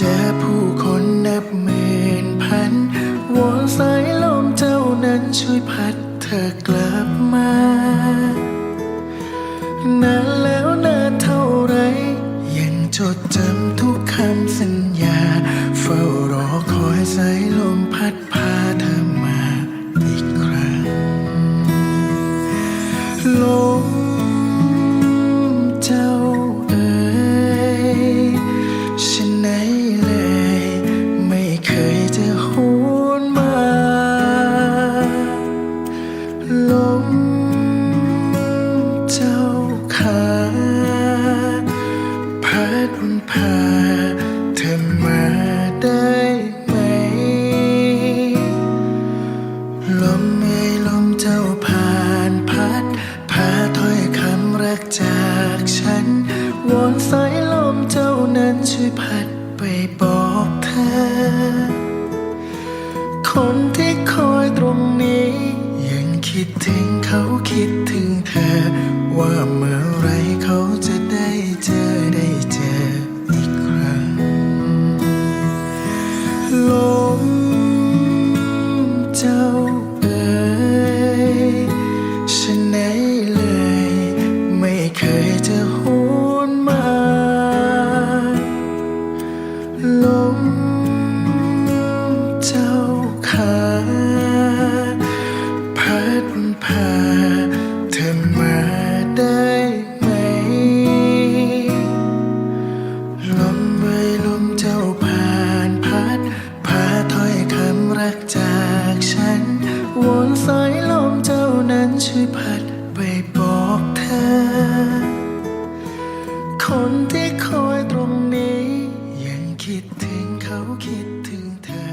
เจอผู้คนนับหมื่นพันวอนสายลมเจ้านั้นช่วยพัดเธอกลับมานานแล้วนานเท่าไร ยังจดจำทุกคำสัญญา เฝ้ารอคอยสายลมพัดพ เธอมาได้ไหม ลมเอ่ยลมเจ้าผ่านพัด พาถ้อยคำรักจากฉัน วอนสายลมเจ้านั้นช่วยพัดไปบอกเธอ คนที่คอยตรงนี้ ยังคิดถึงเขาคิดถึงเธอว่าเมื่ เจ้าเอ๋ยฉันไหนเลย ไม่เคยจะหวนมาลม สายลมเจ้านั้นช่วยพัดไปบอกเธอ คนที่คอยตรงนี้ ยังคิดถึงเขาคิดถึงเธอ